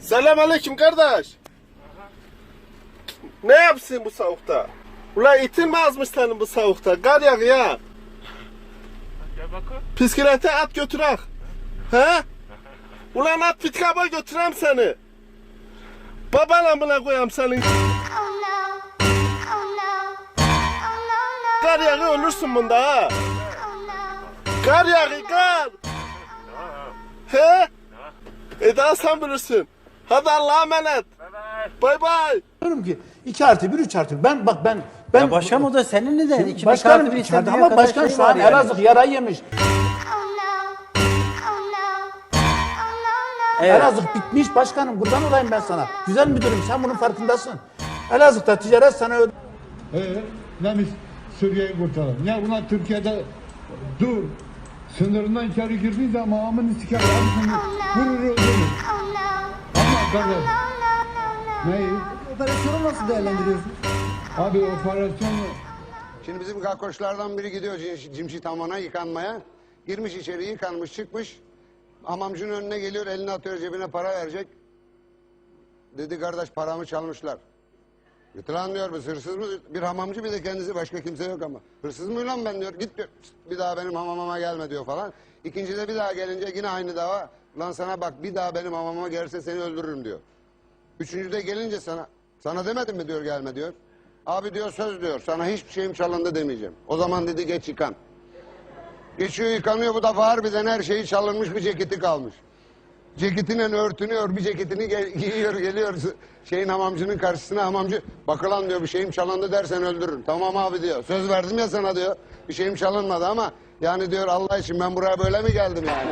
Selam aleyküm kardeş. Ne yapsın bu soğukta? Ulan itin mi azmış senin bu soğukta? Gar yak ya. Piskilete at götürek. He? Ulan at pitkaba götürem seni. Babana buna koyam senin. Gar yakı ölürsün bunda ha. Kar yağı kar. He? E daha sen bilirsin. Hadi Allah'a emanet. Bay bay. Diyorum ki 2 artı 1 3 artı bir. Ben bak ben ben Ya başkanım o da senin neden? Şimdi İki başkanım bir içeride ama başkan şu an yani. Elazığ yarayı yemiş. Oh no. Oh no. Oh no, no. Evet. Elazığ bitmiş başkanım kurban olayım ben sana. Güzel müdürüm sen bunun farkındasın. Elazığ'da ticaret sana öyle Ee, ne biz Suriye'yi kurtaralım. Ya ulan Türkiye'de dur. Sınırından içeri girdiğin zaman amını siker. Abi seni vurur öldürür. Oh. Ama kardeş. No. Neyi? Operasyonu nasıl değerlendiriyorsun? Abi operasyonu Şimdi bizim kakkoşlardan biri gidiyor Cim- Cimşit Hamam'a yıkanmaya. Girmiş içeri yıkanmış çıkmış. Hamamcının önüne geliyor elini atıyor cebine para verecek. Dedi kardeş paramı çalmışlar. Diyor biz hırsız mı? Bir hamamcı bir kendisi başka kimse yok ama. Hırsız mı lan ben diyor. Git diyor. "Pst, Bir daha benim hamamama gelme diyor falan. İkincide bir daha gelince yine aynı dava. Lan sana bak bir daha benim hamamama gelirse seni öldürürüm diyor. Üçüncüde gelince sana sana demedim mi diyor gelme diyor. Abi diyor söz diyor sana hiçbir şeyim çalındı demeyeceğim. O zaman dedi geç yıkan. Geçiyor yıkanıyor bu defa harbiden her şeyi çalınmış bir ceketi kalmış. Ceketinin örtünüyor bir ceketini giyiyor geliyor şeyin hamamcının karşısına hamamcı bakılan diyor bir şeyim çalındı dersen öldürürüm. Tamam abi diyor söz verdim ya sana diyor bir şeyim çalınmadı ama yani diyor Allah için ben buraya böyle mi geldim yani.